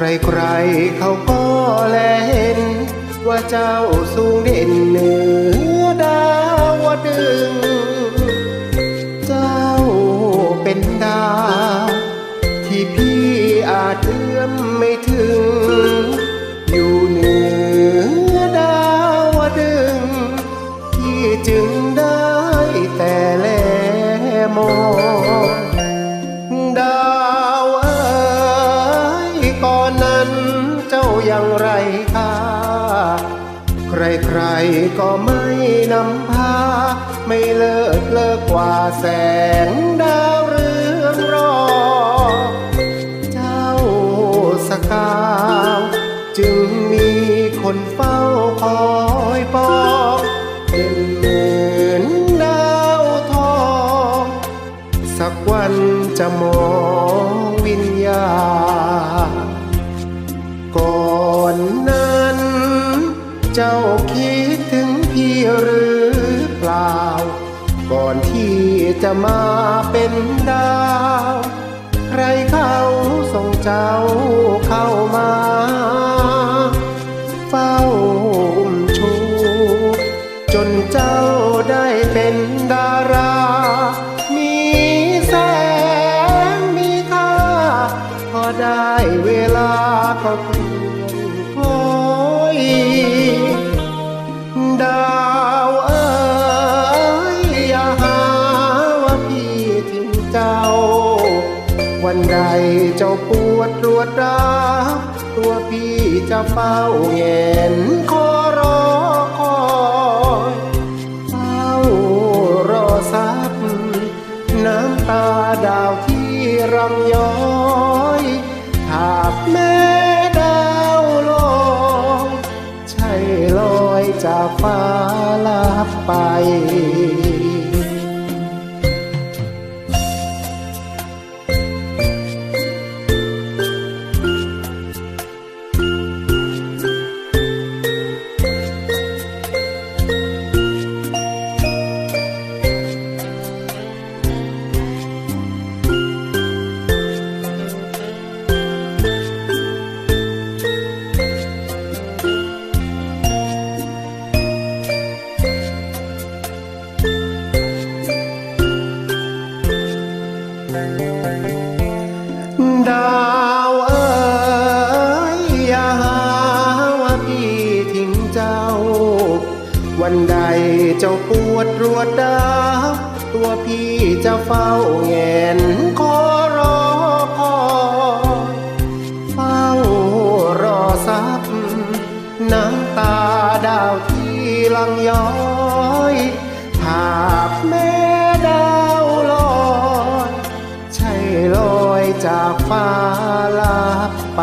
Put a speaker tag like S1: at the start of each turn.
S1: ใครๆเขาก็แลเห็น ว่าเจ้าสูงเด่นเหนื ยังไรค่าใครๆก็ไม่นำพา ไม่เลิกเลิกกว่าแสงดาวเรืองรอ เจ้าสกาว จึงมีคนเฝ้าคอยปองเป็นเหมือนดาวทอง สักวันจะมองวิญญาณ ก่อนนั้น เจ้าคิดถึงพี่หรือเปล่า ก่อนที่จะมาเป็นดาว ใครเขาส่งเจ้าเข้ามา เฝ้า เจ้า วันใดเจ้าปวดรวดร้าตัวพี่จะเฝ้าแงนคอรอคอยเฝ้ารอสักน้ำตาดาวที่รำย้อยหากแม่ดาวลอยใช่ลอยจากฟ้าลับไป ตัวพี่จะเฝ้าแงนคอรอคอยเฝ้ารอสักน้ำตาดาวที่ลังย้อยหากแม่ดาวลอยใช่ลอยจากฟ้าลับไป